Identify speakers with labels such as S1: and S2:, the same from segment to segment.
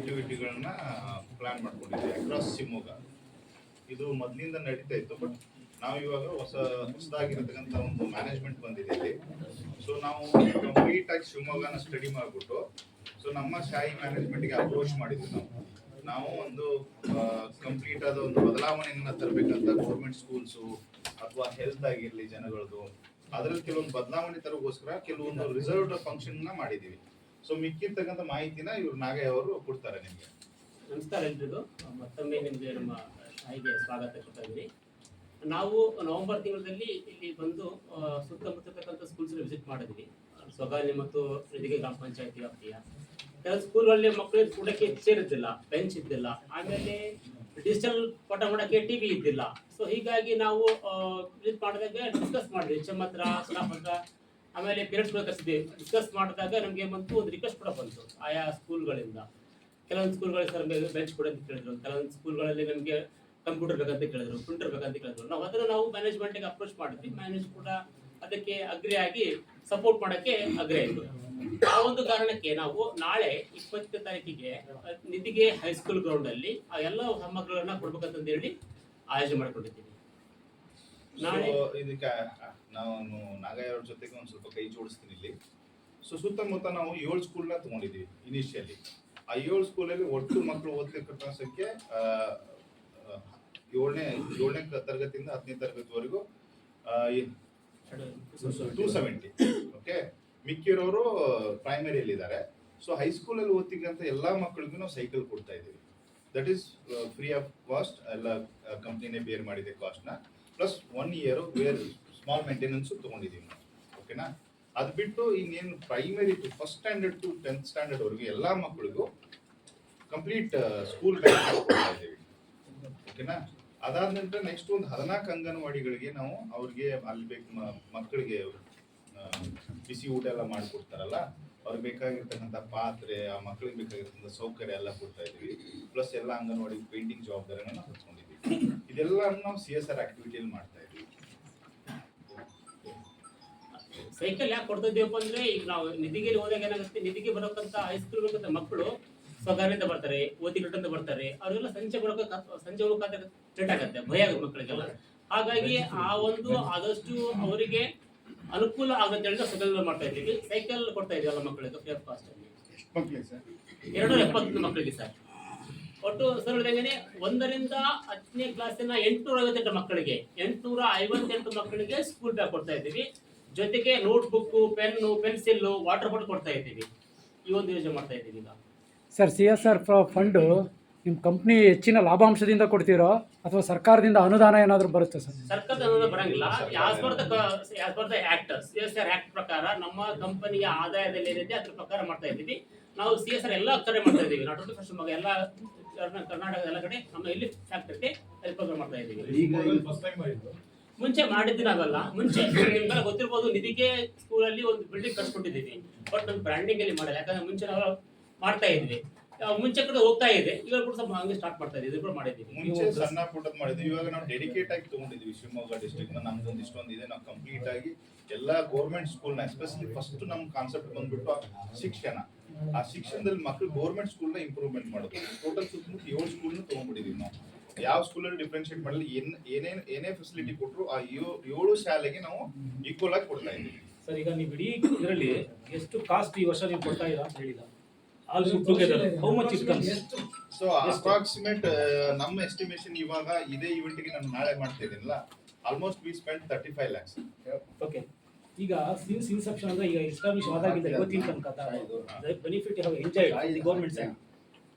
S1: ಆಕ್ಟಿವಿಟಿಗಳನ್ನ plan ಮಾಡ್ಕೊಂಡಿದ್ವಿ across Shivamogga. ಇದು ಮೊದಲಿಂದ ನಡೀತಾ ಇತ್ತು ಬಟ್ ನಾವು ಇವಾಗ ಹೊಸ ಹೊಸದಾಗಿರತಕ್ಕಂಥ ಒಂದು ಮ್ಯಾನೇಜ್ಮೆಂಟ್ ಬಂದಿದೆ ಇಲ್ಲಿ. ಸೊ ನಾವು ಕಂಪ್ಲೀಟ್ ಆಗಿ ಶಿವಮೊಗ್ಗನ ಸ್ಟಡಿ ಮಾಡಿಬಿಟ್ಟು ಸೊ ನಮ್ಮ ಶಾಯಿ ಮ್ಯಾನೇಜ್ಮೆಂಟ್ಗೆ ಅಪ್ರೋಚ್ ಮಾಡಿದ್ವಿ ನಾವು. ನಾವು ಒಂದು ಕಂಪ್ಲೀಟ್ ಆದ ಒಂದು ಬದಲಾವಣೆಯನ್ನ ತರಬೇಕಂತ ಗೌರ್ಮೆಂಟ್ ಸ್ಕೂಲ್ಸು ಅಥವಾ ಹೆಲ್ತ್ ಆಗಿರಲಿ ಜನಗಳದ್ದು ಅದರಲ್ಲಿ ಕೆಲವೊಂದು ಬದಲಾವಣೆ ತರಗೋಸ್ಕರ ಕೆಲವೊಂದು ರಿಸರ್ವ್ಡ್ ಫಂಕ್ಷನ್ನ ಮಾಡಿದ್ದೀವಿ. ಸೊ ಮಿಕ್ಕಿರ್ತಕ್ಕಂಥ ಮಾಹಿತಿನ ಇವರು ನಾಗಯ್ಯ ಅವರು ಕೊಡ್ತಾರೆ ನಿಮಗೆ.
S2: ನಮಸ್ಕಾರ ಎಲ್ರಿಗೂ. ಮತ್ತೊಮ್ಮೆ ನಿಮಗೆ ನಮ್ಮ ಶಾಹಿಗೆ ಸ್ವಾಗತ ಕೊಡ್ತಾ ನಾವು ನವೆಂಬರ್ ತಿಂಗಳಲ್ಲಿ ಇಲ್ಲಿ ಬಂದು ಸುತ್ತಮುತ್ತಕ್ಕಂಥ ಸ್ಕೂಲ್ಸ್ ವಿಸಿಟ್ ಮಾಡಿದ್ವಿ. ಸ್ವಗಾಲಿ ಮತ್ತು ನಿಧಿಗೆ ಗ್ರಾಮ ಪಂಚಾಯತಿ ವ್ಯಾಪ್ತಿಯ. ಕೆಲವು ಸ್ಕೂಲ್ಗಳಲ್ಲಿ ಮಕ್ಕಳಿಗೆ ಕೂಡಕ್ಕೆ ಚೇರ್ ಇದ್ದಿಲ್ಲ ಬೆಂಚ್ ಇದ್ದಿಲ್ಲ. ಆಮೇಲೆ ಡಿಜಿಟಲ್ ಪಾಠ ಮಾಡೋಕ್ಕೆ ಟಿವಿ ಇದ್ದಿಲ್ಲ. ಸೊ ಹೀಗಾಗಿ ನಾವು ವಿಸಿಟ್ ಮಾಡಿದಾಗ ಡಿಸ್ಕಸ್ ಮಾಡಿದ್ವಿ. ಎಚ್ ಎಂ ಆಮೇಲೆ ಪೇರೆಂಟ್ಸ್ ಕೂಡ ಕರೆಸಿದ್ವಿ ಡಿಸ್ಕಸ್ ಮಾಡಿದಾಗ ನಮಗೆ ಬಂತು, ಒಂದು ರಿಕ್ವೆಸ್ಟ್ ಕೂಡ ಬಂತು ಆಯಾ ಸ್ಕೂಲ್ಗಳಿಂದ ಕೆಲವೊಂದು ಸ್ಕೂಲ್ಗಳಿಗೆ ಸರ್ ಬೆಂಚ್ ಕೊಡಿ ಅಂತ ಕೇಳಿದ್ರು. ಕೆಲವೊಂದು ಸ್ಕೂಲ್ಗಳಲ್ಲಿ ನಮಗೆ ಕಂಪ್ಯೂಟರ್ ಬೇಕಂತ ಕೇಳಿದ್ರು ಪ್ರಿಂಟರ್ ಬೇಕಂತ ಕೇಳಿದ್ರು. ನಾವು ಅದನ್ನು ನಾವು ಮ್ಯಾನೇಜ್ಮೆಂಟ್ಗೆ ಅಪ್ರೋಚ್ ಮಾಡಿದ್ವಿ. ಮ್ಯಾನೇಜ್ ಕೂಡ ಅದಕ್ಕೆ ಅಗ್ರಿ ಆಗಿ ಸಪೋರ್ಟ್ ಮಾಡಕ್ಕೆ ಅಗ್ರಿ ಆಯಿತು. ಆ ಒಂದು ಕಾರಣಕ್ಕೆ ನಾವು ನಾಳೆ ಇಪ್ಪತ್ತನೇ ತಾರೀಕಿಗೆ ನಿಧಿಗೆ ಹೈಸ್ಕೂಲ್ ಗ್ರೌಂಡ್ ಅಲ್ಲಿ ಆ ಎಲ್ಲ ಸಾಮಗ್ರಿಗಳನ್ನ ಕೊಡ್ಬೇಕಂತ ಹೇಳಿ ಆಯೋಜನೆ ಮಾಡ್ಕೊಂಡಿದ್ದೀವಿ. ನಾಳೆ?
S1: ಇದಕ್ಕೆ ನಾನು ನಾಗಯ್ಯ ಅವ್ರ ಜೊತೆಗೆ ಒಂದು ಸ್ವಲ್ಪ ಕೈ ಜೋಡಿಸ್ತೀನಿ ಇಲ್ಲಿ. ಸೊ ಸುತ್ತಮುತ್ತ ನಾವು ಏಳು ಸ್ಕೂಲ್ನ ತಗೊಂಡಿದ್ದೀವಿ ಇನಿಷಿಯಲಿ ಆ ಏಳು ಸ್ಕೂಲಲ್ಲಿ ಒಟ್ಟು ಮಕ್ಕಳು ಓದ್ತಿರ್ತಕ್ಕಂಥ ಸಂಖ್ಯೆ ಆ, ಆ, ಏಳನೇ ಏಳನೇ ಕ- ತರಗತಿಯಿಂದ ಹತ್ತನೇ ತರಗತಿವರೆಗೂ ಟೂ ಸೆವೆಂಟಿ ಓಕೆ ಮಿಕ್ಕಿರೋರು ಪ್ರೈಮರಿಯಲ್ಲಿ ಇದ್ದಾರೆ ಸೊ ಹೈಸ್ಕೂಲಲ್ಲಿ ಓದ್ತಿಕ್ಕಂಥ ಎಲ್ಲ ಮಕ್ಕಳಿಗೂ ನಾವು ಸೈಕಲ್ ಕೊಡ್ತಾ ಇದ್ದೀವಿ. That is free of cost ಎಲ್ಲ ಕಂಪ್ನಿನೇ ಬೇರ್ ಮಾಡಿದೆ ಕಾಸ್ಟ್ನ plus one year bear small maintenance ತಗೊಂಡಿದ್ದೀವಿ ನಾವು. ಓಕೆನಾ ಅದು ಬಿಟ್ಟು ಇನ್ನೇನು primary to first standard to tenth standard ವರೆಗೂ ಎಲ್ಲ ಮಕ್ಕಳಿಗೂ ಕಂಪ್ಲೀಟ್ ಸ್ಕೂಲ್ ಓಕೆನಾ ಅದಾದ ನಂತರ ನೆಕ್ಸ್ಟ್ ಒಂದು ಹದಿನಾಲ್ಕು ಅಂಗನವಾಡಿಗಳಿಗೆ ನಾವು ಅವ್ರಿಗೆ ಅಲ್ಲಿ ಬೇಕು ಮಕ್ಕಳಿಗೆ ಬಿಸಿ ಊಟ ಎಲ್ಲ ಮಾಡಿಕೊಡ್ತಾರಲ್ಲ, ಅವ್ರಿಗೆ ಬೇಕಾಗಿರ್ತಕ್ಕಂಥ ಪಾತ್ರೆ, ಆ ಮಕ್ಕಳಿಗೆ ಬೇಕಾಗಿರ್ತಕ್ಕಂಥ ಸೌಕರ್ಯ ಎಲ್ಲ ಕೊಡ್ತಾ ಇದೀವಿ ಪ್ಲಸ್ ಎಲ್ಲ ಅಂಗನವಾಡಿ ಪೇಂಟಿಂಗ್ ಜವಾಬ್ದಾರಿನ ಹೊತ್ಕೊಂಡಿದ್ದೀವಿ ಇದೆಲ್ಲ ನಾವು ಸಿ ಎಸ್ ಆರ್ ಆಕ್ಟಿವಿಟಿಯಲ್ಲಿ ಮಾಡ್ತಾ ಇದೀವಿ
S2: ಸೈಕಲ್ ಯಾಕೆ ಕೊಡ್ತಿದ್ದೀವಪ್ಪ ಅಂದ್ರೆ, ಈಗ ನಾವು ನಿಧಿಗೆ ಹೋದಾಗ ಏನಾಗುತ್ತೆ, ನಿಧಿಗೆ ಬರೋಕ್ಕಂತ ಹೈಸ್ಕೂಲ್ ಮಕ್ಕಳು ಸ್ವಗಾರಿಂದ ಬರ್ತಾರೆ ಓದಿ ಅಂತ ಬರ್ತಾರೆ ಅವರೆಲ್ಲ ಸಂಜೆ ಬರೋಕೆ ಸಂಜೆ ಹೋಗಕ್ಕೆ ಲೇಟ್ ಆಗುತ್ತೆ, ಭಯ ಆಗುತ್ತೆ ಮಕ್ಕಳಿಗೆಲ್ಲ ಹಾಗಾಗಿ ಆ ಒಂದು ಆದಷ್ಟು ಅವರಿಗೆ ಅನುಕೂಲ ಆಗುತ್ತೆ ಅಂತ ಸೈಕಲ್ ಮಾಡ್ತಾ ಇದ್ದೀವಿ. ಸೈಕಲ್ ಕೊಡ್ತಾ ಇದೀವಿ ಎಲ್ಲ ಮಕ್ಕಳಿಗೆ ಫ್ರೀ ಆಫ್ ಕಾಸ್ಟ್ ಅಲ್ಲಿ
S1: ಮಕ್ಕಳಿಗೆ ಸರ್?
S2: ಎರಡು ಎಪ್ಪತ್ತು ಮಕ್ಕಳಿಗೆ ಸರ್. ಒಟ್ಟು ಸರ್ ಹೇಳಿದಂಗೆ ಒಂದರಿಂದ ಹತ್ತನೇ ಕ್ಲಾಸಿನ ಎಂಟುನೂರ ಐವತ್ತೆಂಟು ಮಕ್ಕಳಿಗೆ ಎಂಟುನೂರ ಐವತ್ತೆಂಟು ಮಕ್ಕಳಿಗೆ ಸ್ಕೂಲ್ ಬ್ಯಾಗ್ ಕೊಡ್ತಾ ಇದ್ದೀವಿ. ಜೊತೆಗೆ notebook pen pencil water bottle ಕೊಡ್ತಾ ಇದ್ದೀವಿ. ಈ ಒಂದು ಯೋಜನೆ ಮಾಡ್ತಾ ಇದ್ದೀವಿ ಈಗ.
S3: Sir C S R fund ನಿಮ್ಮ ಕಂಪ್ನಿ ಹೆಚ್ಚಿನ ಲಾಭಾಂಶದಿಂದ ಕೊಡ್ತೀರೋ ಅಥವಾ ಸರ್ಕಾರದಿಂದ ಅನುದಾನ ಏನಾದರೂ ಬರುತ್ತೆ ಸರ್?
S2: ಸರ್ಕಾರದ ಅನುದಾನ ಬರಂಗಿಲ್ಲ. As per as per the C S R act ಪ್ರಕಾರ ನಮ್ಮ ಕಂಪನಿಯ ಆದಾಯದಲ್ಲಿ ಏನಿದೆ ಅದ್ರ ಪ್ರಕಾರ ಮಾಡ್ತಾ ಇದ್ದೀವಿ. ನಾವು ಸಿ ಎಸ್ ಆರ್ ಎಲ್ಲ ಕಡೆ ಮಾಡ್ತಾ ಇದ್ದೀವಿ. ನಾಟ್ ಓನ್ಲಿ ಫಸ್ಟ್ ಮಗ ಎಲ್ಲ ಕರ್ನಾ- ಕರ್ನಾಟಕದ ಎಲ್ಲ ಕಡೆ ನಮ್ಮ ಇಲ್ಲಿ ಫ್ಯಾಕ್ಟರಿ ಅಲ್ಲಿ ಪ್ರೋಗ್ರಾಮ್ ಮಾಡ್ತಾ ಇದ್ದೀವಿ. ಮುಂಚೆ ಮಾಡಿದ್ದು ಆಗಲ್ಲ ಮುಂಚೆ ನಿಮ್ಗೆಲ್ಲ ಗೊತ್ತಿರ್ಬೋದು ನಿಧಿಗೆ ಸ್ಕೂಲಲ್ಲಿ ಒಂದು ಬಿಲ್ಡಿಂಗ್ ಕಟ್ಸ್ಕೊಟ್ಟಿದ್ದೀವಿ. ಬಟ್ ನಮ್ಮ ಬ್ರ್ಯಾಂಡಿಂಗ್ ಅಲ್ಲಿ ಮಾಡಲ್ಲ. ಯಾಕಂದ್ರೆ ಮುಂಚೆ ನಾವು ಮಾಡ್ತಾ ಇದ್ವಿ. ಮುಂಚೆ ಕಡೆ ಹೋಗ್ತಾ ಇದೆ. ಇವಾಗ ಕೂಡ ಸ್ವಲ್ಪ ಹಂಗೆ ಸ್ಟಾರ್ಟ್ ಮಾಡ್ತಾ ಇದೆ. ಇದು ಕೂಡ ಮಾಡಿದ್ದೀವಿ.
S1: ಮುಂಚೆ ಸಣ್ಣ ಪುಟ್ಟದ ಮಾಡಿದ್ವಿ. ಇವಾಗ ನಾವು ಡೆಡಿಕೇಟ್ ಆಗಿ ತಗೊಂಡಿದ್ವಿ ಶಿವಮೊಗ್ಗ ಡಿಸ್ಟ್ರಿಕ್ಟ್ ನಮ್ದೊಂದು ಇಷ್ಟೊಂದು ಇದೆ. ನಾವು ಕಂಪ್ಲೀಟ್ ಆಗಿ ಎಲ್ಲ ಗೌರ್ಮೆಂಟ್ ಸ್ಕೂಲ್ನ ಎಸ್ಪೆಷಲಿ ಫಸ್ಟ್ ನಮ್ ಕಾನ್ಸೆಪ್ಟ್ ಬಂದ್ಬಿಟ್ಟು ಶಿಕ್ಷಣ. ಆ ಶಿಕ್ಷಣದಲ್ಲಿ ಮಕ್ಕಳು ಗೌರ್ಮೆಂಟ್ ಸ್ಕೂಲ್ನ ಇಂಪ್ರೂವ್ಮೆಂಟ್ ಮಾಡೋದು. ಟೋಟಲ್ ಸುತ್ತಮುತ್ತ ಏಳು ಸ್ಕೂಲ್ನ ತಗೊಂಡ್ಬಿಟ್ಟಿದ್ವಿ ನಾವು. ಯಾವ ಸ್ಕೂಲಲ್ಲಿ ಡಿಫ್ರೆನ್ಶಿಯೇಟ್ ಮಾಡಲಿ ಏನ್ ಏನೇನು ಏನೇ ಫೆಸಿಲಿಟಿ ಕೊಟ್ಟರು ಆ ಏಳು ಶಾಲೆಗೆ ನಾವು ಈಕ್ವಲ್ ಆಗಿ ಕೊಡ್ತಾ ಇದ್ದೀವಿ.
S4: ಸರ್ ಈಗ ನೀವು ಇಡೀ ಇದರಲ್ಲಿ ಎಷ್ಟು ಕಾಸ್ಟ್ ಈ ವರ್ಷ ನೀವು ಕೊಡ್ತಾ ಇದ್ದೀರಾ ಅಂತ ಹೇಳಿಲ್ಲ. Altogether how much it comes
S1: so approximate ನಮ್ಮ ಎಸ್ಟಿಮೇಷನ್ ಇವಾಗ ಇದೇ ಇವೆಂಟ್ಗೆ ನಾನು ನಾಳೆ ಮಾಡ್ತಾ ಇದ್ದೀನಲ್ಲ almost we spend thirty five lakhs
S4: okay ಈಗ ಸಿನ್ಸ್ ಇನ್ಸೆಪ್ಷನ್ ಅಂದ್ರೆ ಈಗ ಎಸ್ಟಾಬ್ಲಿಷ್ ಆದಾಗಿಂದ ಇವತ್ತಿನ ತನಕ ಬೆನಿಫಿಟ್ ಯಾವ ಎಂಜಾಯ್ ದಿ ಗೌರ್ಮೆಂಟ್ ಸೈಡ್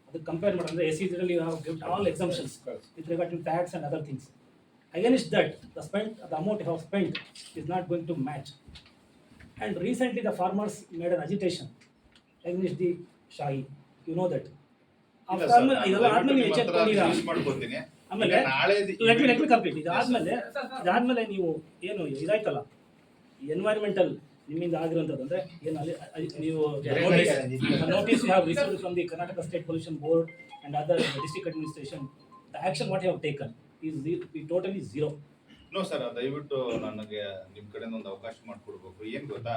S4: ಅದಕ್ಕೆ ಕಂಪೇರ್ ಮಾಡಿದ್ರೆ ಎಸ್ ಇದರಲ್ಲಿ ನಾವು give all exemptions with regard to tax and other things against that the spent the amount have spent is not going to match and recently the farmers made an agitation against the Shahi. You know that ಆಮೇಲೆ let me let me complete ಇದಾದ್ಮೇಲೆ ಇದಾದ್ಮೇಲೆ ನೀವು ಏನು ಇದಾಯ್ತಲ್ಲ? Environmental ನಿಮ್ಮಿಂದ ಆಗಿರುವಂಥದ್ದು ಅಂದ್ರೆ ಏನು ಅಲ್ಲಿ ನೀವು notice have received from the Karnataka state pollution board and other district administration the action what have taken is totally zero
S1: no sir ದಯವಿಟ್ಟು ನನಗೆ ನಿಮ್ ಕಡೆಯಿಂದ ಒಂದು ಅವಕಾಶ ಮಾಡಿಕೊಡ್ಬೇಕು. ಏನ್ ಗೊತ್ತಾ?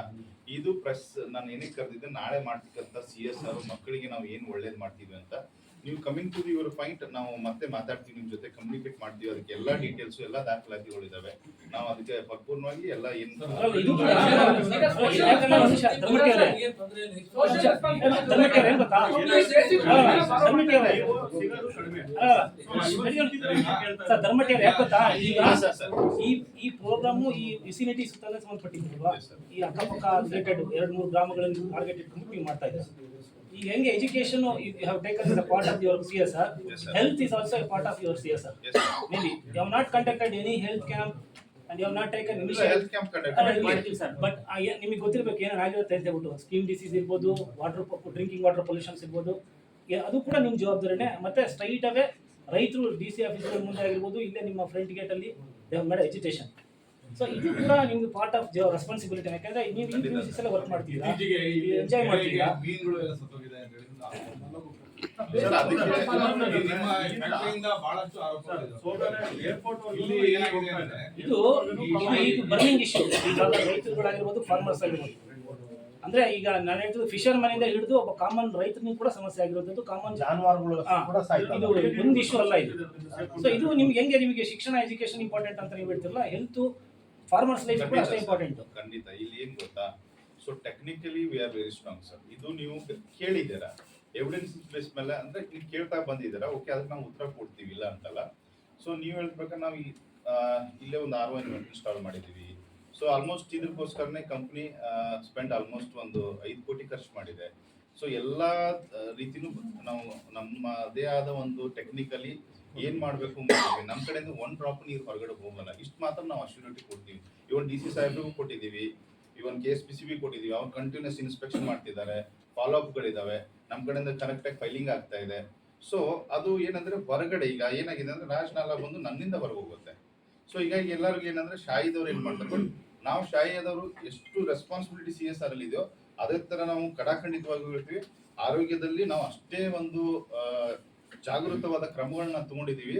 S1: ಇದು ಪ್ರೆಸ್, ನಾನು ಏನಕ್ಕೆ ಕರೆದಿದ್ದೆ, ನಾಳೆ ಮಾಡ್ತಕ್ಕಂಥ ಸಿ ಎಸ್ ಆರ್ ಮಕ್ಕಳಿಗೆ ನಾವು ಏನು ಒಳ್ಳೇದು ಮಾಡ್ತೀವಿ ಅಂತ ನೀವು ಕಮಿಂಗ್ ಟು ಯುವರ್ ಪಾಯಿಂಟ್ ನಾವು ಮತ್ತೆ ಮಾತಾಡ್ತೀವಿ ನಿಮ್ಮ ಜೊತೆ ಕಮ್ಯುನಿಕೇಟ್ ಮಾಡ್ತೀವಿ ಅದಕ್ಕೆ ಎಲ್ಲ ಡೀಟೇಲ್ಸ್ ಎಲ್ಲ ದಾಖಲಾತಿಗಳು ಇದಾವೆ ನಾವು ಅದಕ್ಕೆ ಪರಿಪೂರ್ಣವಾಗಿ ಎಲ್ಲ
S4: ಎಂತ ಗೊತ್ತಾ? ಈಗ. ಈ ಈ ಪ್ರೋಗ್ರಾಮು ಈ ವಿಸಿನಿಟಿ ಸುತ್ತಲೇ ಸಂಬಂಧಪಟ್ಟಿದ್ದಲ್ವಾ
S1: Yes,
S4: ಈ ಅಕ್ಕಪಕ್ಕ ರಿಲೇಟೆಡ್ ಎರಡು ಮೂರು ಗ್ರಾಮಗಳಲ್ಲಿ ಟಾರ್ಗೆಟ್ ಇಟ್ಕೊಂಡು ಮಾಡ್ತಾ ಇದ್ದಾರೆ ಈಗ ಹೆಂಗೆ education you have taken a part of your C S R health is also part of your C S R not any have not conducted any health camp and you have not taken
S1: ಇಲ್ಲ
S4: initiative.
S1: Health camp
S2: conducted sir
S4: but ನಿಮಗೆ ಗೊತ್ತಿರಬೇಕು ಏನೇನು ಆಗಿರುತ್ತೆ ಅಂತ ಹೇಳ್ಬಿಟ್ಟು. Skin disease ಇರ್ಬೋದು water drinking water pollutions ಇರ್ಬೋದು. ಅದು ಕೂಡ ನಿಮ್ಮ ಜವಾಬ್ದಾರಿನೇ. ಮತ್ತೆ ಸ್ಟ್ರೈಟ್ ಅವೇ ರೈತರು ಡಿ ಸಿ ಆಫೀಸ್ಗಳ ಮುಂದೆ ಆಗಿರ್ಬೋದು ಇಲ್ಲೇ ನಿಮ್ಮ ಫ್ರಂಟ್ ಗೇಟ್ ಅಲ್ಲಿ ಮೇಡ ಎಜುಕೇಶನ್ ಸೊ ಇದು ಕೂಡ ನಿಮ್ಗೆ ಪಾರ್ಟ್ ಆಫ್ ರೆಸ್ಪಾನ್ಸಿಬಿಲಿಟಿ ಯಾಕಂದ್ರೆ ನೀವು ಈ ಪ್ರಿನ್ಸಿಸ್ ಎಲ್ಲ ವರ್ಕ್ ಮಾಡ್ತೀರಾ? ಎಂಜಾಯ್ ಮಾಡ್ತೀರಾ? ಇದು ಇದು ಬರ್ನಿಂಗ್ ಇಶ್ಯೂ ಈಗ ರೈತರುಗಳಾಗಿರ್ಬೋದು ಫಾರ್ಮರ್ಸ್ ಆಗಿರ್ಬೋದು ಅಂದ್ರೆ ಈಗ ನಾನು ಹೇಳ್ತಿದ್ದು ಫಿಶರ್ ಮನೆಯಿಂದ ಹಿಡಿದು ಒಬ್ಬ ಕಾಮನ್ ರೈತನಿಗೂ ಕೂಡ ಸಮಸ್ಯೆ ಆಗಿರೋದು ಕಾಮನ್
S5: ಜಾನುವಾರುಗಳು.
S4: ಇದು ಒಂದು ಇಶ್ಯೂ ಅಲ್ಲ ಇದು ಸೊ ಇದು ನಿಮ್ಗೆ ಹೆಂಗೆ ನಿಮಗೆ ಶಿಕ್ಷಣ ಎಜುಕೇಶನ್ ಇಂಪಾರ್ಟೆಂಟ್ ಅಂತ ನೀವು ಹೇಳ್ತಿರಲ್ಲ ಹೆಲ್ತ್ ಫಾರ್ಮರ್ಸ್ ಲೈಫ್ ಕೂಡ ಅಷ್ಟೇ ಇಂಪಾರ್ಟೆಂಟ್
S1: ಖಂಡಿತ ಇಲ್ಲಿ ಏನ್ ಗೊತ್ತಾ so technically we are very strong sir ಇದು ನೀವು ಕೇಳಿದ್ದೀರಾ ಎವಿಡೆನ್ಸ್ ಬೇಸ್ ಮೇಲೆ ಅಂದ್ರೆ ಇಲ್ಲಿ ಕೇಳ್ತಾ ಬಂದಿದ್ದೀರಾ. ಓಕೆ ಅದಕ್ಕೆ ನಾವು ಉತ್ತರ ಕೊಡ್ತೀವಿ, ಇಲ್ಲ ಅಂತಲ್ಲ. ಸೊ ನೀವು ಹೇಳ್ಬೇಕಾದ್ರೆ ನಾವು ಇಲ್ಲೇ ಒಂದು ಆರ್ ಒನ್ ಇನ್ಸ್ಟಾಲ್ ಮಾಡಿದ್ದೀವಿ ಸೊ ಆಲ್ಮೋಸ್ಟ್ ಇದಕ್ಕೋಸ್ಕರನೇ ಕಂಪ್ನಿ ಸ್ಪೆಂಡ್ ಆಲ್ಮೋಸ್ಟ್ ಒಂದು ಐದು ಕೋಟಿ ಖರ್ಚು ಮಾಡಿದೆ. ಸೊ ಎಲ್ಲ ರೀತಿನೂ ನಾವು ನಮ್ಮದೇ ಆದ ಒಂದು ಟೆಕ್ನಿಕಲಿ ಏನ್ ಮಾಡ್ಬೇಕು ನಮ್ಮ ಕಡೆಯಿಂದ ಒನ್ ಡ್ರಾಪ್ ನೀರು ಹೊರಗಡೆ ಹೋಗಲ್ಲ. ಇಷ್ಟು ಮಾತ್ರ ನಾವು ಅಶ್ಯೂರಿಟಿ ಕೊಡ್ತೀವಿ. ಇವನ್ ಡಿ ಸಿ ಸಾಹೇಬ್ರಿಗೂ ಕೊಟ್ಟಿದ್ದೀವಿ even K S P C B ಕೊಟ್ಟಿದ್ದೀವಿ ಅವ್ರು ಕಂಟಿನ್ಯೂಸ್ ಇನ್ಸ್ಪೆಕ್ಷನ್ ಮಾಡ್ತಿದ್ದಾರೆ. ಫಾಲೋ ಅಪ್ಗಳಿದಾವೆ ನಮ್ಮ ಕಡೆಯಿಂದ ಕರೆಕ್ಟಾಗಿ ಫೈಲಿಂಗ್ ಆಗ್ತಾ ಇದೆ. ಸೊ ಅದು ಏನಂದ್ರೆ ಹೊರಗಡೆ ಈಗ ಏನಾಗಿದೆ ಅಂದ್ರೆ ರಾಜನಾಲ ಬಂದು ನನ್ನಿಂದ ಹೊರಗೆ ಹೋಗುತ್ತೆ. ಸೊ ಹೀಗಾಗಿ ಎಲ್ಲರಿಗೂ ಏನಂದ್ರೆ ಶಾಯಿದವ್ರು ಏನ್ ಮಾಡ್ತಾರೆ ನಾವು ಶಾಯಿಯಾದವರು ಎಷ್ಟು ರೆಸ್ಪಾನ್ಸಿಬಿಲಿಟಿ ಸಿ ಎಸ್ ಆರ್ ಅಲ್ಲಿ ಇದೆಯೋ ಅದೇ ತರ ನಾವು ಕಡಾಖಂಡಿತವಾಗಿ ಹೇಳ್ತೀವಿ. ಆರೋಗ್ಯದಲ್ಲಿ ನಾವು ಅಷ್ಟೇ ಒಂದು ಜಾಗೃತವಾದ ಕ್ರಮಗಳನ್ನ ತಗೊಂಡಿದೀವಿ.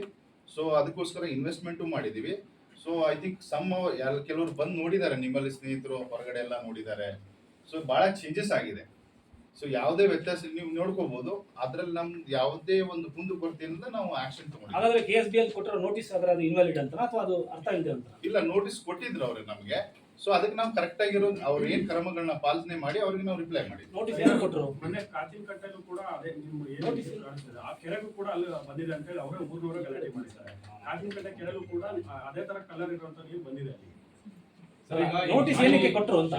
S1: ಸೊ ಅದಕ್ಕೋಸ್ಕರ ಇನ್ವೆಸ್ಟ್ಮೆಂಟು ಮಾಡಿದೀವಿ. ಸೊ ಐ ಥಿಂಕ್ ಸಮ್ ಯಾರು, ಕೆಲವರು ಬಂದು ನೋಡಿದ್ದಾರೆ ನಿಮ್ಮಲ್ಲಿ ಸ್ನೇಹಿತರು ಹೊರಗಡೆ ಎಲ್ಲ ನೋಡಿದ್ದಾರೆ. ಸೊ ಬಹಳ ಚೇಂಜಸ್ ಆಗಿದೆ. ಸೊ ಯಾವುದೇ ವ್ಯತ್ಯಾಸ ನೀವು ನೋಡ್ಕೋಬಹುದು ಅದ್ರಲ್ಲಿ ನಮ್ ಯಾವುದೇ ಒಂದು ಕುಂದು ಕೊರತೆಯಿಂದ ನಾವು ಆಕ್ಷನ್ ತಗೊಂಡಿದ್ದೀವಿ.
S4: ಹಾಗಾದ್ರೆ ಕೆ ಎಸ್ ಬಿ ಅಲ್ಲಿ ಕೊಟ್ಟಿರೋ ನೋಟಿಸ್ ಅದರ ಅದು ಇನ್ವಾಲಿಡ್ ಅಂತ ಅಥವಾ ಅದು ಅರ್ಥ ಇದೆ ಅಂತ
S1: ಇಲ್ಲ ನೋಟಿಸ್ ಕೊಟ್ಟಿದ್ರು ಅವ್ರಿಗೆ ನಮಗೆ. ಸೊ ಅದಕ್ಕೆ ನಾವು ಕರೆಕ್ಟ್ ಆಗಿರೋ ಅವ್ರ ಏನ್ ಕ್ರಮಗಳನ್ನ ಪಾಲನೆ ಮಾಡಿ ಅವ್ರಿಗೆ ನಾವು ರಿಪ್ಲೈ ಮಾಡಿ
S4: ನೋಟಿಸ್ ಏನು ಕೊಟ್ಟರು
S6: ಮೊನ್ನೆ ಕಾಚಿನ ಕಟ್ಟೆಲ್ಲೂ ಕೂಡ ಅದೇ ನಿಮ್ಮ ಏನು
S4: ನೋಟಿಸ್
S6: ಕಾಣಿಸ್ತದೆ. ಆ ಕೆರೆಗೂ ಕೂಡ ಅಲ್ಲಿ ಬಂದಿದೆ ಅಂತ ಹೇಳಿ ಅವರೇ ಮೂರ್ನೂರ ಗಲಾಟೆ ಮಾಡಿದ್ದಾರೆ. ಕಾಚಿನ ಕಟ್ಟೆ ಕೆರೆಗೂ ಕೂಡ ಅದೇ ತರ ಕಲರ್ ಇರುವಂತ ನೀರು ಬಂದಿದೆ ಅಲ್ಲಿ.
S4: ನೋಟಿಸ್ ಏನಕ್ಕೆ ಕೊಟ್ಟರು ಅಂತ?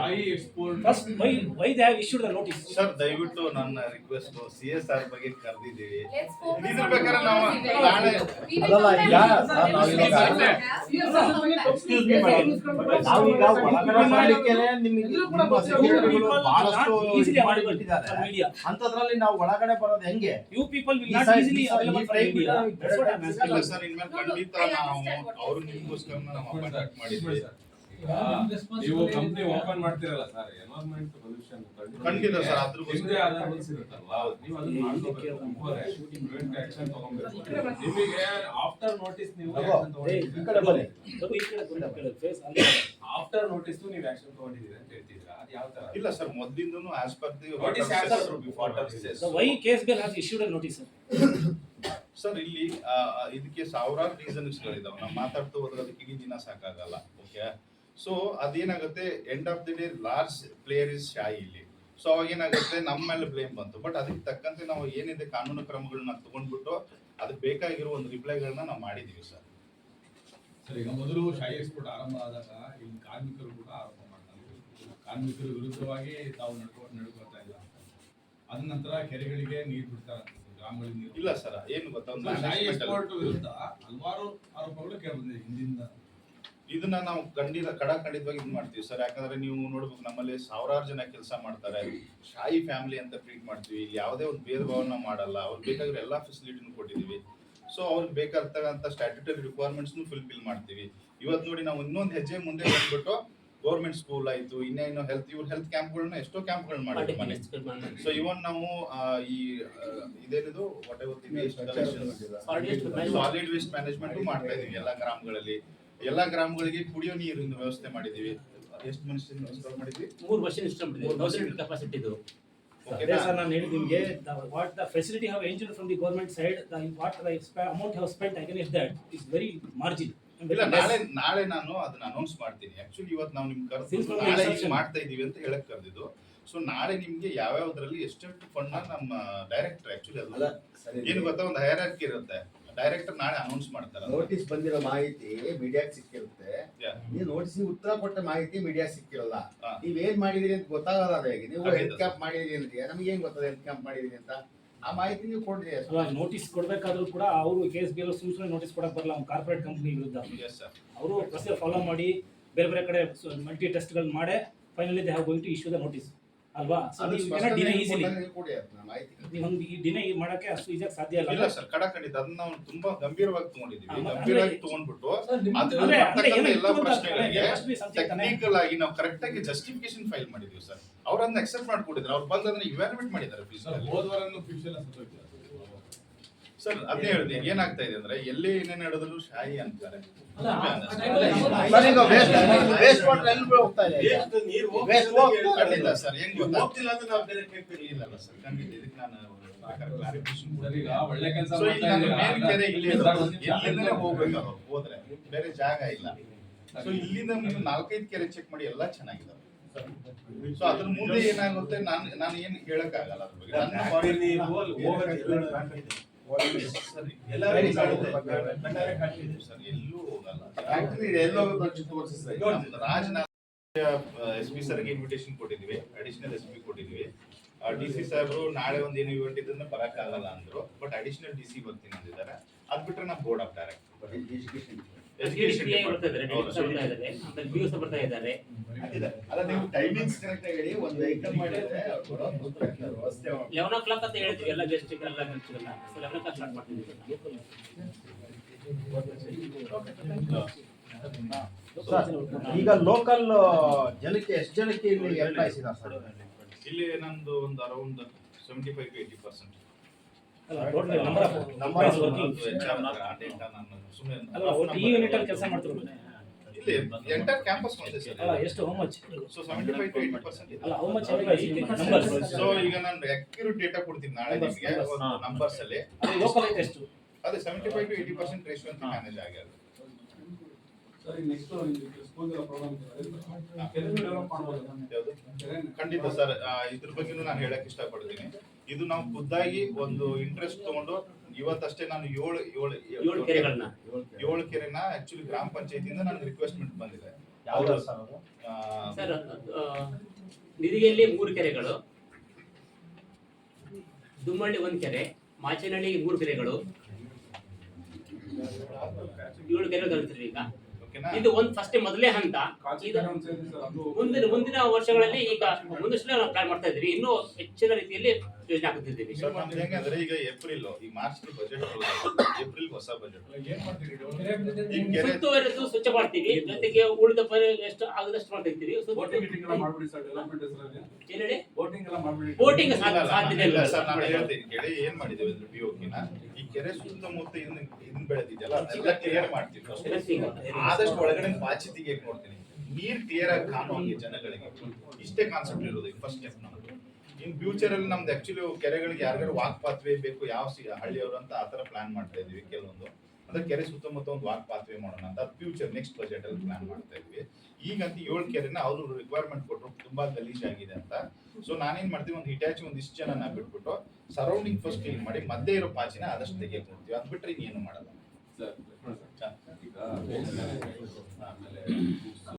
S4: First why why they have issued the notice
S1: sir ದಯವಿಟ್ಟು ನನ್ನ ರಿಕ್ವೆಸ್ಟ್ ಸಿ ಎಸ್ ಆರ್ ಬಗ್ಗೆ ಕರೆದಿದ್ದೀವಿ ಇದ್ರ ಬೇಕಾದ್ರೆ ನಾವು. ನಾಳೆ.
S5: ನಾವೀಗ ಒಳಗಡೆ ಮಾಡ್ಲಿಕ್ಕೆನೆ ನಿಮಗೆ ಬಹಳಷ್ಟು ಮಾಡಿಬಿಟ್ಟಿದ್ದಾರೆ ಅಂತದ್ರಲ್ಲಿ ನಾವು ಒಳಗಡೆ ಬರೋದು ಹೆಂಗೆ?
S4: You people will not easily available for India
S1: sir ಇನ್ಮೇಲೆ ಖಂಡಿತ ನಾವು ಅವರು ನಿಮಗೋಸ್ಕರ ನಾವು ಅಪಾಯಿಂಟ್ ಮಾಡಿದ್ವಿ.
S7: ನೀವು ಕಂಪ್ನಿ ಓಪನ್ ಮಾಡ್ತಿರಲ್ಲ ಸರ್ ಎನ್ವೈರನ್ಮೆಂಟ್ ಪೊಲ್ಯೂಷನ್
S1: ಖಂಡಿತ ಸರ್, ಅದ್ರಗೋಸ್ಕರ-
S7: ನಿಮ್ದೇ ಆದ ರೂಲ್ಸ್ ಇರುತ್ತಲ್ವಾ ನೀವು ಅದನ್ನ ಮಾಡ್ಕೋಬೇಕು. ಆಕ್ಷನ್ ತಗೊಬೇಕು. ನಿಮಗೆ ಆಫ್ಟರ್ ನೋಟಿಸ್ ನೀವು
S5: ಈ
S7: ತಗೊಂಡಿದ್ದೀರಾ?
S5: ಕಡೆ ಬನ್ನಿ.
S4: ರಘು ಈ ಕಡೆ ಬನ್ನಿ, ಕಡೆ ಫೇಸ್
S7: ಆಫ್ಟರ್ ನೋಟಿಸ್ ನೀವು ಆಕ್ಷನ್ ತಗೊಂಡಿದ್ದೀರಾ ಅಂತ ಹೇಳ್ತಿದ್ದೀರಾ? ಅದು ಯಾವ ತರ?
S1: ಇಲ್ಲ sir ಮೊದ್ಲಿಂದನು as per the
S7: Notice before terms
S4: why case bail has issued a notice
S1: sir ಇಲ್ಲಿ ಆ, ಆ, ಇದಕ್ಕೆ ಸಾವಿರಾರು ರೀಸನ್ಸ್ ಗಳಿದಾವೆ. ನಾವು ಮಾತಾಡ್ತಾ ಹೋದ್ರೆ ಅದಕ್ಕೆ ಇಡೀ ದಿನ ಸಾಕಾಗಲ್ಲ ಓಕೆ ಸೊ ಅದೇನಾಗುತ್ತೆ? End of the day large player is Shahi ಇಲ್ಲಿ. ಸೊ ಅವಾಗ ಏನಾಗುತ್ತೆ ನಮ್ಮ ಮೇಲೆ ಬ್ಲೇಮ್ ಬಂತು. ಬಟ್ ಅದಕ್ಕೆ ತಕ್ಕಂತೆ ನಾವು ಏನಿದೆ ಕಾನೂನು ಕ್ರಮಗಳನ್ನ ತಗೊಂಡ್ಬಿಟ್ಟು ಅದಕ್ಕೆ ಬೇಕಾಗಿರೋ ಒಂದು ರಿಪ್ಲೈಗಳನ್ನ ನಾವು ಮಾಡಿದೀವಿ ಸರ್.
S7: ಸರ್ ಈಗ ಮೊದಲು ಶಾಯಿ ಎಕ್ಸ್ಪೋರ್ಟ್ ಆರಂಭ ಆದಾಗ ಇಲ್ಲಿ ಕಾರ್ಮಿಕರು ಕೂಡ ಆರಂಭ ಮಾಡ್ತಾರೆ. ಕಾರ್ಮಿಕರ ವಿರುದ್ಧವಾಗಿ ತಾವು ನಡ್ಕೊ ನಡ್ಕೊಳ್ತಾ ಇಲ್ಲ ಅದ ನಂತರ ಕೆರೆಗಳಿಗೆ ನೀರು ಬಿಡ್ತಾರೆ ಗ್ರಾಮಗಳಿಗೆ ನೀರು
S1: ಇಲ್ಲ ಸರ್ ಏನು ಗೊತ್ತಾ?
S7: ಶಾಯಿ ಎಕ್ಸ್ಪೋರ್ಟ್ ವಿರುದ್ಧ ಹಲವಾರು ಆರೋಪಗಳು ಕೇಳಿಬಂದಿದೆ ಹಿಂದಿಂದ
S1: ಇದನ್ನ ನಾವು ಖಂಡಿತ ಕಡಾಖಂಡಿತವಾಗಿ ಇದು ಮಾಡ್ತೀವಿ. ಸರ್ ಯಾಕಂದ್ರೆ ನೀವು ನೋಡ್ಬೇಕು ನಮ್ಮಲ್ಲಿ ಸಾವಿರಾರು ಜನ ಕೆಲಸ ಮಾಡ್ತಾರೆ. ಶಾಯಿ ಫ್ಯಾಮಿಲಿ ಅಂತ ಟ್ರೀಟ್ ಮಾಡ್ತೀವಿ. ಇಲ್ಲಿ ಯಾವುದೇ ಒಂದು ಭೇದ ಭಾವನ ಮಾಡಲ್ಲ. ಅವ್ರಿಗೆ ಬೇಕಾಗಿರೋ ಎಲ್ಲ ಫೆಸಿಲಿಟಿನೂ ಕೊಟ್ಟಿದ್ದೀವಿ. ಸೊ ಅವ್ರಿಗೆ ಬೇಕಾಗ್ತಕ್ಕಂಥ ಸ್ಟ್ಯಾಟ್ಯೂಟರಿ ರಿಕ್ವೈರ್ಮೆಂಟ್ಸ್ನು ಫುಲ್ಫಿಲ್ ಮಾಡ್ತೀವಿ. ಇವತ್ತು ನೋಡಿ ನಾವು ಇನ್ನೊಂದು ಹೆಜ್ಜೆ ಮುಂದೆ ಬಂದ್ಬಿಟ್ಟು ಗೌರ್ಮೆಂಟ್ ಸ್ಕೂಲ್ ಆಯ್ತು ಇನ್ನೇನು ಹೆಲ್ತ್ ಇವ್ರ ಹೆಲ್ತ್ ಕ್ಯಾಂಪ್ಗಳನ್ನ ಎಷ್ಟೋ ಕ್ಯಾಂಪ್ಗಳನ್ನ ಮಾಡಿದ್ವಿ ಮನೆ. ಸೊ ಇವನ್ ನಾವು ಆ, ಈ ಇದೇನಿದು? Whatever solid waste management ಮಾಡ್ತಾ ಇದೀವಿ ಎಲ್ಲ ಗ್ರಾಮಗಳಲ್ಲಿ. ಎಲ್ಲಾ ಗ್ರಾಮಗಳಿಗೆ ಕುಡಿಯೋ ನೀರಿನ ವ್ಯವಸ್ಥೆ ಮಾಡಿದೀವಿ ಎಷ್ಟು ಮನುಷ್ಯನ ಇನ್ಸ್ಟಾಲ್ ಮಾಡಿದ್ವಿ?
S2: ಮೂರು ವರ್ಷ ಇನ್ಸ್ಟಾಲ್ ಮಾಡಿದ್ವಿ ತೌಸಂಡ್ ಕೆಪಾಸಿಟಿ ಇದು.
S4: ಅದೇ ಸರ್ ನಾನು ಹೇಳಿದ ನಿಮಗೆ what the facility have enjoyed from the government side the what the amount have spent is that is very margin
S1: ಇಲ್ಲ ನಾಳೆ ನಾಳೆ ನಾನು ಅದನ್ನ ಅನೌನ್ಸ್ ಮಾಡ್ತೀನಿ. ಆಕ್ಚುಲಿ ಇವತ್ತು ನಾವು ನಿಮ್ಗೆ ಕರೆದು ನಾಳೆ. ಮಾಡ್ತಾ ಇದೀವಿ ಅಂತ ಹೇಳಕ್ ಕರೆದಿದ್ದು. ಸೊ ನಾಳೆ ನಿಮ್ಗೆ ಯಾವ್ಯಾವ್ದ್ರಲ್ಲಿ ಎಷ್ಟೆಷ್ಟು ಫಂಡ್ ನಮ್ಮ ಡೈರೆಕ್ಟರ್ ಆಕ್ಚುಲಿ
S5: ಅಲ್ಲ
S1: ಏನು ಗೊತ್ತಾ? ಒಂದು ಹೈರಾರ್ಕಿ ಇರುತ್ತೆ. ಡೈರೆಕ್ಟರ್ ನಾಳೆ ಅನೌನ್ಸ್ ಮಾಡ್ತಾರೆ
S5: ನೋಟಿಸ್ ಬಂದಿರೋ ಮಾಹಿತಿ ಮೀಡಿಯಾಕ್ ಸಿಕ್ಕಿರುತ್ತೆ. ನೀವು ನೋಟಿಸ್ ಉತ್ತರ ಕೊಟ್ಟ ಮಾಹಿತಿ ಮೀಡಿಯಾ ಸಿಕ್ಕಿರಲ್ಲ.
S1: ನೀವೇನ್
S5: ನೀವ್ ಏನ್ ಮಾಡಿದಿರಿ ಅಂತ ಗೊತ್ತಾಗಲ್ಲ ಅದಾಗಿ ಹೇಗೆ ನೀವು. ಹೆಲ್ತ್ ಕ್ಯಾಂಪ್ ಮಾಡಿದಿರಿ ಅಂತ ನಮ್ಗೆ ಏನ್ ಗೊತ್ತದ ಹೆಲ್ತ್ ಕ್ಯಾಂಪ್ ಮಾಡಿದಿರಿ ಅಂತ? ಆ ಮಾಹಿತಿ ನೀವು ಕೊಡ್ರಿ.
S4: ನೋಟಿಸ್ ಕೊಡ್ಬೇಕಾದ್ರೂ ಕೂಡ ಅವರು ಕೆ ಎಸ್ ಬಿ ಎಲ್ ಸುಮ್ಮನೆ ನೋಟಿಸ್ ಕೊಡಕ್ ಬರಲ್ಲ ಒಂದು ಕಾರ್ಪೊರೇಟ್ ಕಂಪ್ನಿ ವಿರುದ್ಧ. ಅವರು ಪ್ರೊಸೀಜರ್ ಫಾಲೋ ಮಾಡಿ ಬೇರೆ ಬೇರೆ ಕಡೆ ಮಲ್ಟಿ ಟೆಸ್ಟ್ಗಳು ಮಾಡಿ finally they have going to issue the notice ಅಲ್ವಾ? ದಿನ ಈಸಿಲಿ
S5: ಕೊಡಿ ಮಾಹಿತಿ
S4: ನೀವೊಂದು ಈ ಮಾಡಕ್ಕೆ ಅಷ್ಟು ಈಸಿಯಾಗಿ ಸಾಧ್ಯ
S1: ಇಲ್ಲ
S4: ಇಲ್ಲ
S1: ಸರ್ ಕಡ ಖಂಡಿತ ಅದನ್ನ ನಾವು ತುಂಬಾ ಗಂಭೀರವಾಗಿ
S4: ತಗೊಂಡಿದ್ದೀವಿ.
S1: ಗಂಭೀರವಾಗಿ ತಗೊಂಡ್ಬಿಟ್ಟು
S4: ಅದ್ರ
S1: ಅದ್ರಲ್ಲಿ
S4: ಅಂದ್ರೆ
S1: ಎಲ್ಲಾ ಪ್ರಶ್ನೆಗಳಿಗೆ? ಟೆಕ್ನಿಕಲ್ ಆಗಿ ನಾವು ಕರೆಕ್ಟ್ ಆಗಿ ಜಸ್ಟಿಫಿಕೇಶನ್ ಫೈಲ್ ಮಾಡಿದೀವಿ ಸರ್. ಅವ್ರನ್ನ ಅದನ್ನ ಅಕ್ಸೆಪ್ಟ್ ಮಾಡ್ಕೊಂಡಿದ್ರು ಅವ್ರು ಬಂದ್ ಅದನ್ನ ಇವ್ಯಾಲ್ಯೂಯೇಟ್ ಮಾಡಿದ್ದಾರೆ
S7: ಸರ್
S1: ಫೀಸ್
S7: ಹೋದ್ವಾರನು ಫ್ಯೂಚರ್ ಸತ್ತೋಯ್ತು
S1: ಸರ್ ಅದೇ ಹೇಳಿದೆ ಏನಾಗ್ತಾ ಇದೆ ಅಂದ್ರೆ ಎಲ್ಲಿ ಏನೇನ್ ಹೇಳಿದ್ರು ಶಾಯಿ ಅಂತಾರೆ.
S5: ಸರ್,
S1: ಖಂಡಿತ ಹೆಂಗ್ ಗೊತ್ತಾ?
S8: ಹೋಗ್ತಿಲ್ಲ ಅಂದ್ರೆ ನಾವು ಬೇರೆ
S1: ಇಲ್ಲ ಸರ್ ಖಂಡಿತ ಇದಕ್ಕೆ ನಾನು.
S7: ಒಳ್ಳೆ ಕೆಲಸ
S1: ಇಲ್ಲಿಂದಲೇ ಹೋದ್ರೆ ಬೇರೆ ಜಾಗ ಇಲ್ಲ. ಸೊ ಇಲ್ಲಿಂದ ನೀವು ನಾಲ್ಕೈದು ಕೆರೆ ಚೆಕ್ ಮಾಡಿ ಎಲ್ಲಾ ಚೆನ್ನಾಗಿದಾವೆ. ಸೊ ಅದ್ರ ಮುಂದೆ ಏನಾಗುತ್ತೆ ನಾನು ನಾನು ಏನ್ ಹೇಳಕ್ ಆಗಲ್ಲ ಅದ್ರ ಬಗ್ಗೆ. ಸರಿ. ಎಲ್ಲೂ ಹೋಗಲ್ಲ.
S5: ಎಲ್ಲ ತೋರಿಸಿ ಸರ್.
S1: ರಾಜನಾಥ್ ಎಸ್ ಪಿ ಸರ್ಗೆ ಇನ್ವಿಟೇಷನ್ ಕೊಟ್ಟಿದ್ವಿ. ಅಡಿಷನಲ್ ಎಸ್ ಪಿ ಕೊಟ್ಟಿದ್ವಿ. ಡಿ ಸಿ ಸಾಹೇಬರು ನಾಳೆ ಒಂದ್ ಏನು ಇವೆಂಟ್ ಇದ್ರೆ ಬರಕ್ ಆಗಲ್ಲ ಅಂದ್ರು. ಬಟ್ ಅಡಿಷನಲ್ ಡಿ ಸಿ ಬರ್ತೀನಿ ಅಂದಿದ್ದಾರೆ. ಅದ್ ಬಿಟ್ರೆ ನಾ ಬೋರ್ಡ್ ಆಫ್ ಡೈರೆಕ್ಟ್
S2: ಬರ್ತಾ ಇದ್ದಾರೆ ಬರ್ತಾ ಇದ್ದಾರೆ. ಆಮೇಲೆ ಬಿ ಬರ್ತಾ ಇದ್ದಾರೆ.
S5: ಅದಿದೆ. ಅಲ್ಲ ನೀವು ಟೈಮಿಂಗ್ಸ್ ಕರೆಕ್ಟ್ ಆಗಿ ಹೇಳಿ ಒಂದು ವೆಹಿಕಲ್ ಮಾಡಿದ್ರೆ ಅವ್ರು ಗೊತ್ತಾಗ್ತದೆ, ವ್ಯವಸ್ಥೆ
S2: ಅಂತ ಹೇಳಿದ್ವಿ ಎಲ್ಲ
S5: ಸರ್, ಈಗ ಲೋಕಲ್ ಜನಕ್ಕೆ ಎಷ್ಟು ಜನಕ್ಕೆ ಇಲ್ಲಿ ಎಂಪ್ಲಾಯ್ಸ್ ಇದ್ದಾರೆ ಸರ್
S1: ಇಲ್ಲಿ ನಮ್ದು ಒಂದು around seventy five to eighty percent
S4: ಕೆಲಸ ಮಾಡ್ತಿರೋದು
S1: ಇಲ್ಲಿ ಎಂಟರ್ ಕ್ಯಾಂಪಸ್ ಒಂದೇ
S4: ಅಲ್ಲ ಎಷ್ಟು how much
S1: so seventy five to eighty percent
S4: ಅಲ್ಲ ಹೌ ಮಚ್ ನಂಬರ್ಸ್
S1: ಸೊ ಈಗ ನಾನು ಅಕ್ಯುರೇಟ್ ಡೇಟಾ ಕೊಡ್ತೀನಿ ನಾಳೆ ನಿಮಗೆ ನಂಬರ್ಸ್ ಅಲ್ಲಿ.
S4: ಲೋಕಲ್ ಐತೆ ಎಷ್ಟು?
S1: ಅದೇ seventy five to eighty percent ratio ಅಂತ manage
S6: sir next school program develop
S1: ಖಂಡಿತ ಸರ್ ಇದ್ರ ಬಗ್ಗೆ ನಾನು ಹೇಳಕ್ ಇಷ್ಟಪಡ್ತೀನಿ. ಇದು ನಾವು ಖುದ್ದಾಗಿ ಒಂದು ಇಂಟ್ರೆಸ್ಟ್ ತಗೊಂಡು ಇವತ್ತಷ್ಟೇ ನಾನು ಏಳು ಏಳು
S2: ಏಳು ಕೆರೆಗಳನ್ನ?
S1: ಏಳು ಕೆರೆನ ಆಕ್ಚುಲಿ ಗ್ರಾಮ ಪಂಚಾಯತಿಯಿಂದ ನನಗೆ ರಿಕ್ವೆಸ್ಟ್ಮೆಂಟ್ ಬಂದಿದೆ.
S5: ಯಾವ್ದು ಸರ್ ಅದು?
S2: ಸರ್ ಆ, ನಿಧಿಗೆಯಲ್ಲಿ ಮೂರು ಕೆರೆಗಳು ದುಮ್ಮಳ್ಳಿ ಒಂದು ಕೆರೆ ಮಾಚೇನಹಳ್ಳಿ ಮೂರು ಕೆರೆಗಳು. ಏಳು ಕೆರೆ ಕಲಿತೀವಿ ಈಗ.
S1: ಓಕೆನಾ?
S2: ಇದು ಒಂದ್ ಫಸ್ಟ್ ಮೊದಲೇ ಹಂತ. ಮುಂದಿನ ಮುಂದಿನ ವರ್ಷಗಳಲ್ಲಿ ಈಗ ಮುಂದಷ್ಟು ನಾವು ಪ್ಲಾನ್ ಮಾಡ್ತಾ ಇದ್ರಿ ಇನ್ನೂ ಹೆಚ್ಚಿನ ರೀತಿಯಲ್ಲಿ ಯೋಜನೆ ಹಾಕುತ್ತಿದ್ದೀವಿ
S1: ಸರ್ ನಮ್ದು ಹೆಂಗಂದ್ರೆ ಈಗ ಏಪ್ರಿಲ್ ಈ ಮಾರ್ಚ್ ಬಜೆಟ್ ಏಪ್ರಿಲ್ ಹೊಸ ಬಜೆಟ್
S7: ಏನ್ ಮಾಡ್ತೀರಿ
S1: ಈ ಕೆರೆ
S2: ಸುತ್ತುವರೆದು ಸ್ವಚ್ಛ ಮಾಡ್ತೀವಿ. ಜೊತೆಗೆ ಉಳಿದ ಪರಿ ಎಷ್ಟು ಆಗದಷ್ಟು ಮಾಡ್ತಿರ್ತೀವಿ
S6: ಬೋಟಿಂಗ್ ಗೀಟಿಂಗ್ ಎಲ್ಲ ಮಾಡ್ಬಿಡಿ ಸರ್ ಡೆವಲಪ್ಮೆಂಟ್ ಹೆಸರಲ್ಲಿ.
S2: ಏನ್ ಹೇಳಿ
S6: ಬೋಟಿಂಗ್ ಎಲ್ಲ ಮಾಡ್ಬಿಡಿ.
S2: ಬೋಟಿಂಗ್
S1: ಇಲ್ಲ, ಇಲ್ಲ, ಇಲ್ಲ.
S2: ಇಲ್ಲ
S1: ಸರ್ ನಾನು ಹೇಳ್ತೀನಿ. ಕೇಳಿ ಏನ್ ಮಾಡಿದ್ದೇವೆ ಅಂದ್ರೆ ಬಿಒಕಿನ ಈ ಕೆರೆ ಸುತ್ತಮುತ್ತ ಇದನ್ನ ಇದನ್ನ ಬೆಳೆದಿದೆಯಲ್ಲ ಅದೆಲ್ಲ ಕ್ಲಿಯರ್ ಮಾಡ್ತೀವಿ ಆದಷ್ಟು ಒಳಗಡೆ ಪಾಚಿ ತೆಗಿಯಕ್ ನೋಡ್ತೀನಿ. ನೀರ್ ಕ್ಲಿಯರ್ ಆಗಿ ಕಾಣುವಂಗೆ ಜನಗಳಿಗೆ ಇಷ್ಟೇ ಕಾನ್ಸೆಪ್ಟ್ ಇರೋದು ಫಸ್ಟ್ ಸ್ಟೆಪ್ ನಮ್ದು. ಇನ್ ಫ್ಯೂಚರ್ ಅಲ್ಲಿ ನಮ್ದು ಆಕ್ಚುಲಿ ಕೆರೆಗಳಿಗೆ ಯಾರ್ಯಾರು ವಾಕ್ ಪಾತ್ವೆ ಬೇಕು ಯಾವ ಹಳ್ಳಿಯವರು ಅಂತ ಆತರ ಪ್ಲಾನ್ ಮಾಡ್ತಾ ಇದೀವಿ ಕೆಲವೊಂದು. ಅಂದ್ರೆ ಕೆರೆ ಸುತ್ತಮುತ್ತ ಒಂದು ವಾಕ್ ಪಾತ್ವೆ ಮಾಡೋಣ ಅಂತ ಫ್ಯೂಚರ್ ನೆಕ್ಸ್ಟ್ ಬಜೆಟ್ ಅಲ್ಲಿ ಪ್ಲಾನ್ ಮಾಡ್ತಾ ಇದ್ವಿ. ಈಗಂತ ಏಳು ಕೆರೆನ ಅವರು ರಿಕ್ವೈರ್ಮೆಂಟ್ ಕೊಟ್ಟರು ತುಂಬಾ ಗಲೀಜ್ ಆಗಿದೆ ಅಂತ. ಸೊ ನಾನೇನ್ ಮಾಡ್ತೀವಿ ಒಂದು ಹಿಟಾಚಿ ಒಂದಿಷ್ಟು ಜನ ಬಿಟ್ಬಿಟ್ಟು ಸರೌಂಡಿಂಗ್ ಫಸ್ಟ್ ಕ್ಲೀನ್ ಮಾಡಿ ಮಧ್ಯೆ ಇರೋ ಪಾಚಿನ ಆದಷ್ಟು ತೆಗೆ ನೋಡ್ತೀವಿ ಅದ್ ಬಿಟ್ರೆ ಇನ್ನೇನು ಮಾಡಲ್ಲ.